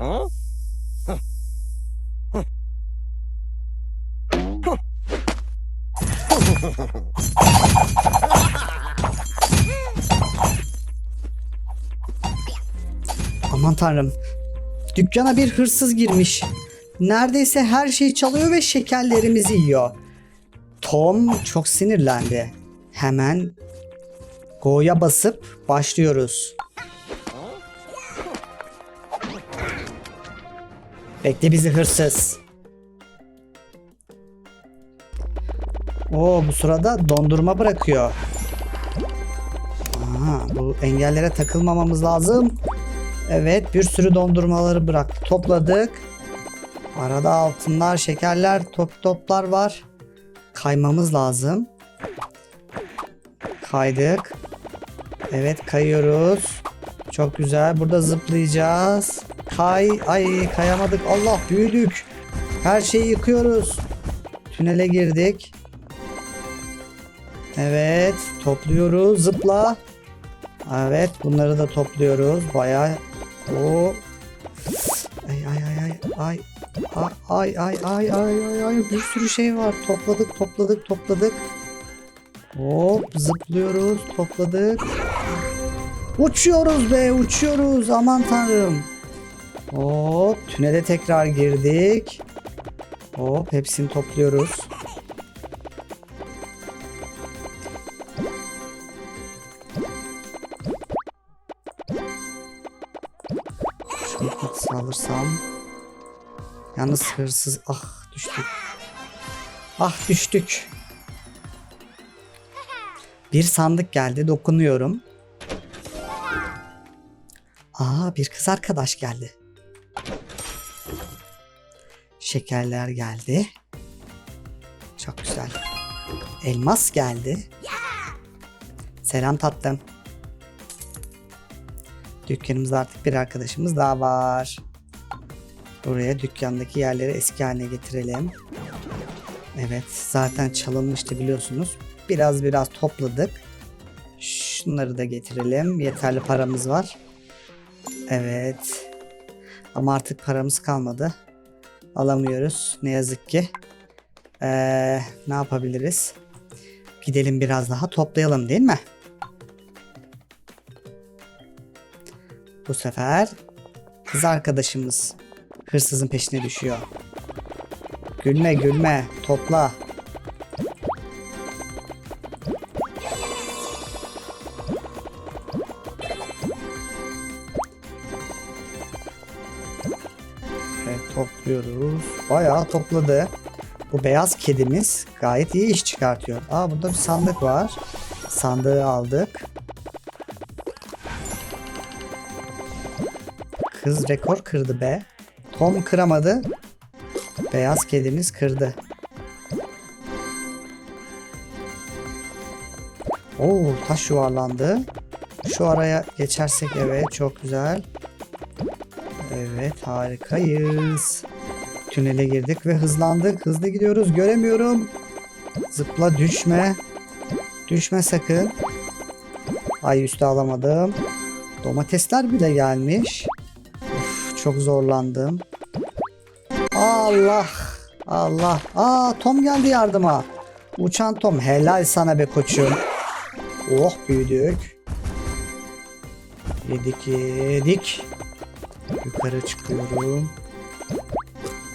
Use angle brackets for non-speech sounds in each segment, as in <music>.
<laughs> Aman tanrım. Dükkana bir hırsız girmiş. Neredeyse her şeyi çalıyor ve şekerlerimizi yiyor. Tom çok sinirlendi. Hemen Go'ya basıp başlıyoruz. Bekle bizi hırsız. Oo bu sırada dondurma bırakıyor. Aa, bu engellere takılmamamız lazım. Evet bir sürü dondurmaları bıraktı. Topladık. Arada altınlar, şekerler, top toplar var. Kaymamız lazım. Kaydık. Evet kayıyoruz. Çok güzel. Burada zıplayacağız. Kay. Ay kayamadık. Allah büyüdük. Her şeyi yıkıyoruz. Tünele girdik. Evet topluyoruz. Zıpla. Evet bunları da topluyoruz. Bayağı o ay ay ay ay ay ay ay ay ay ay ay bir sürü şey var. Topladık topladık topladık. Hop zıplıyoruz topladık. Uçuyoruz be uçuyoruz aman tanrım. Hop tünele tekrar girdik. Hop hepsini topluyoruz. Şu mıknatısı alırsam. Yalnız hırsız. Ah düştük. Ah düştük. Bir sandık geldi. Dokunuyorum. Aa bir kız arkadaş geldi. Şekerler geldi. Çok güzel. Elmas geldi. Selam tatlım. Dükkanımızda artık bir arkadaşımız daha var. Buraya dükkandaki yerleri eski haline getirelim. Evet zaten çalınmıştı biliyorsunuz. Biraz biraz topladık. Şunları da getirelim. Yeterli paramız var. Evet. Ama artık paramız kalmadı. Alamıyoruz ne yazık ki. Ee, ne yapabiliriz? Gidelim biraz daha toplayalım değil mi? Bu sefer kız arkadaşımız hırsızın peşine düşüyor. Gülme gülme topla. Topluyoruz. Bayağı topladı. Bu beyaz kedimiz gayet iyi iş çıkartıyor. Aa burada bir sandık var. Sandığı aldık. Kız rekor kırdı be. Tom kıramadı. Beyaz kedimiz kırdı. Oo taş yuvarlandı. Şu araya geçersek evet çok güzel. Evet harikayız. Tünele girdik ve hızlandık. Hızlı gidiyoruz. Göremiyorum. Zıpla düşme. Düşme sakın. Ay üstü alamadım. Domatesler bile gelmiş. Uf, çok zorlandım. Allah. Allah. Aa Tom geldi yardıma. Uçan Tom. Helal sana be koçum. Oh büyüdük. Yedik yedik. Yukarı çıkıyorum.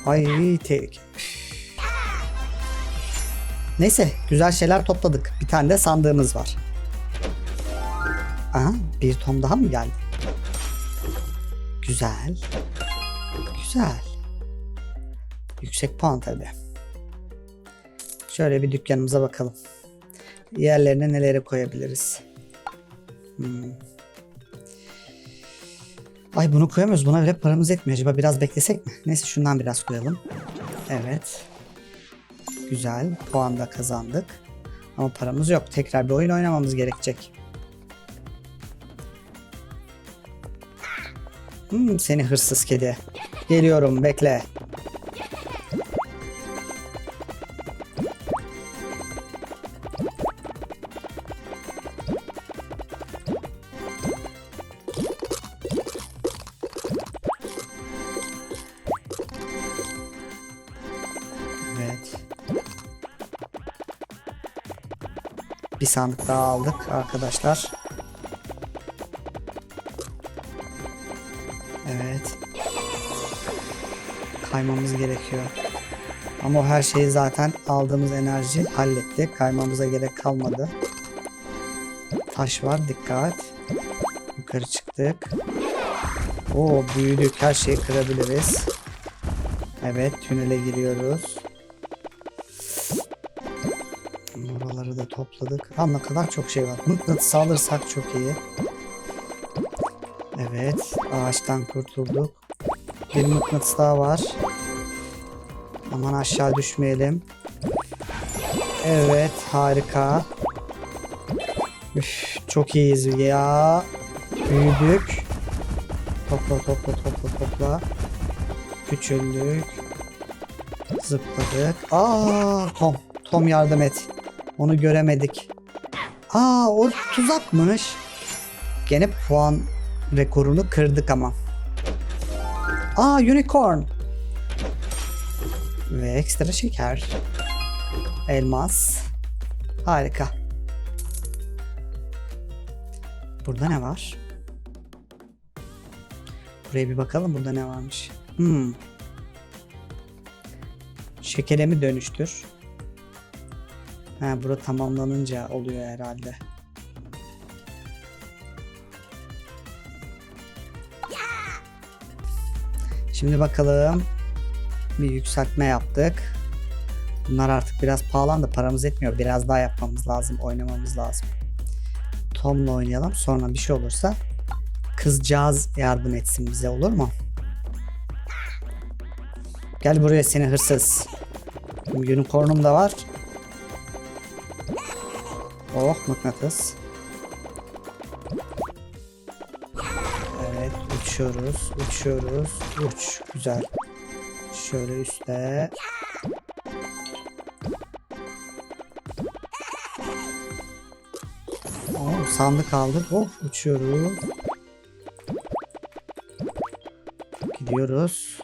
Ay tek. Neyse güzel şeyler topladık. Bir tane de sandığımız var. Aha bir tom daha mı geldi? Güzel. Güzel. Yüksek puan tabi. Şöyle bir dükkanımıza bakalım. Yerlerine neleri koyabiliriz? Hmm. Ay bunu koyamıyoruz. Buna bile paramız etmiyor. Acaba biraz beklesek mi? <laughs> Neyse şundan biraz koyalım. Evet. Güzel. Puan da kazandık. Ama paramız yok. Tekrar bir oyun oynamamız gerekecek. Hmm, seni hırsız kedi. Geliyorum bekle. Bir sandık daha aldık arkadaşlar. Evet. Kaymamız gerekiyor. Ama o her şeyi zaten aldığımız enerji halletti. Kaymamıza gerek kalmadı. Taş var dikkat. Yukarı çıktık. Oo büyüdük her şeyi kırabiliriz. Evet tünele giriyoruz. Topladık. Ha ne kadar çok şey var. Mıknatıs alırsak çok iyi. Evet ağaçtan kurtulduk. Bir mıknatıs daha var. Aman aşağı düşmeyelim. Evet harika. Üf, çok iyiyiz ya. Büyüdük. Topla topla topla topla. Küçüldük. Zıpladık. Aa Tom. Tom yardım et. Onu göremedik. Aa o tuzakmış. Gene puan rekorunu kırdık ama. Aa unicorn. Ve ekstra şeker. Elmas. Harika. Burada ne var? Buraya bir bakalım burada ne varmış. Hmm. Şekere mi dönüştür? Ha, bura tamamlanınca oluyor herhalde. Şimdi bakalım. Bir yükseltme yaptık. Bunlar artık biraz pahalandı. Paramız etmiyor. Biraz daha yapmamız lazım. Oynamamız lazım. Tom'la oynayalım. Sonra bir şey olursa kızcağız yardım etsin bize olur mu? Gel buraya seni hırsız. Unicorn'um da var. Oh mıknatıs. Evet uçuyoruz uçuyoruz uç güzel. Şöyle üstte. Oh, sandık aldık. Oh uçuyoruz. Gidiyoruz.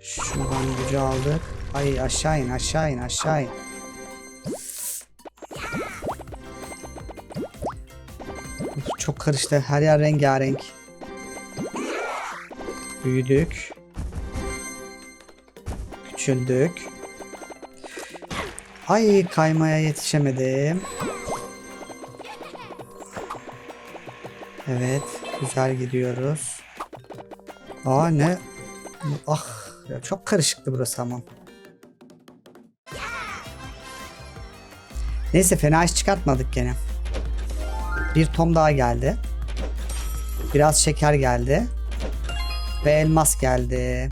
Şuradan gücü aldık. Ay aşağı in aşağı in aşağı in. Çok karıştı. Her yer rengarenk. Büyüdük. Küçüldük. Ay kaymaya yetişemedim. Evet, güzel gidiyoruz. Aa ne? Ah, ya çok karışıktı burası ama. Neyse fena iş çıkartmadık gene. Bir tom daha geldi. Biraz şeker geldi. Ve elmas geldi.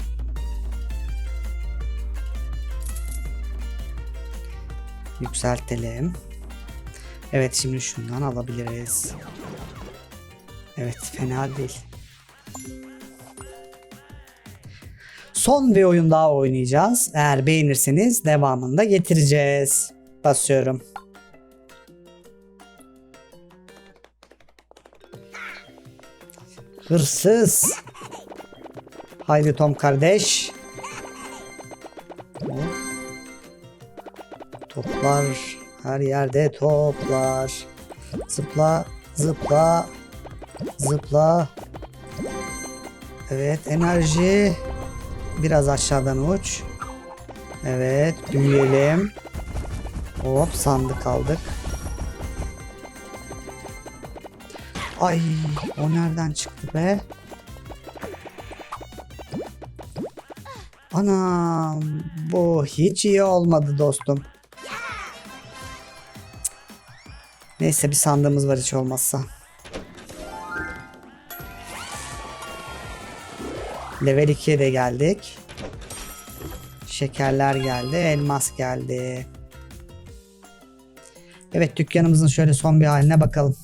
Yükseltelim. Evet şimdi şundan alabiliriz. Evet fena değil. Son bir oyun daha oynayacağız. Eğer beğenirseniz devamını da getireceğiz. Basıyorum. Hırsız. Haydi Tom kardeş. Toplar. Her yerde toplar. Zıpla, zıpla, zıpla. Evet, enerji. Biraz aşağıdan uç. Evet, büyüyelim. Hop, sandık aldık. Ay, o nereden çıktı be? Anam, bu hiç iyi olmadı dostum. Neyse bir sandığımız var hiç olmazsa. Level 2'ye de geldik. Şekerler geldi. Elmas geldi. Evet dükkanımızın şöyle son bir haline bakalım.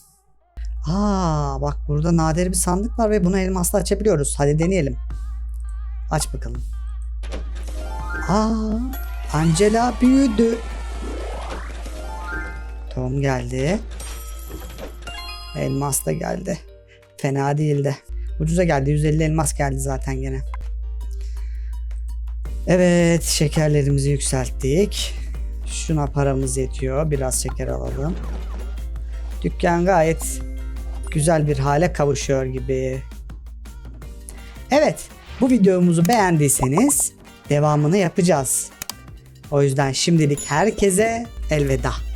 Aa bak burada nadir bir sandık var ve bunu elmasla açabiliyoruz. Hadi deneyelim. Aç bakalım. Aa Angela büyüdü. Tom geldi. Elmas da geldi. Fena değildi. Ucuza geldi. 150 elmas geldi zaten gene. Evet şekerlerimizi yükselttik. Şuna paramız yetiyor. Biraz şeker alalım. Dükkan gayet güzel bir hale kavuşuyor gibi. Evet, bu videomuzu beğendiyseniz devamını yapacağız. O yüzden şimdilik herkese elveda.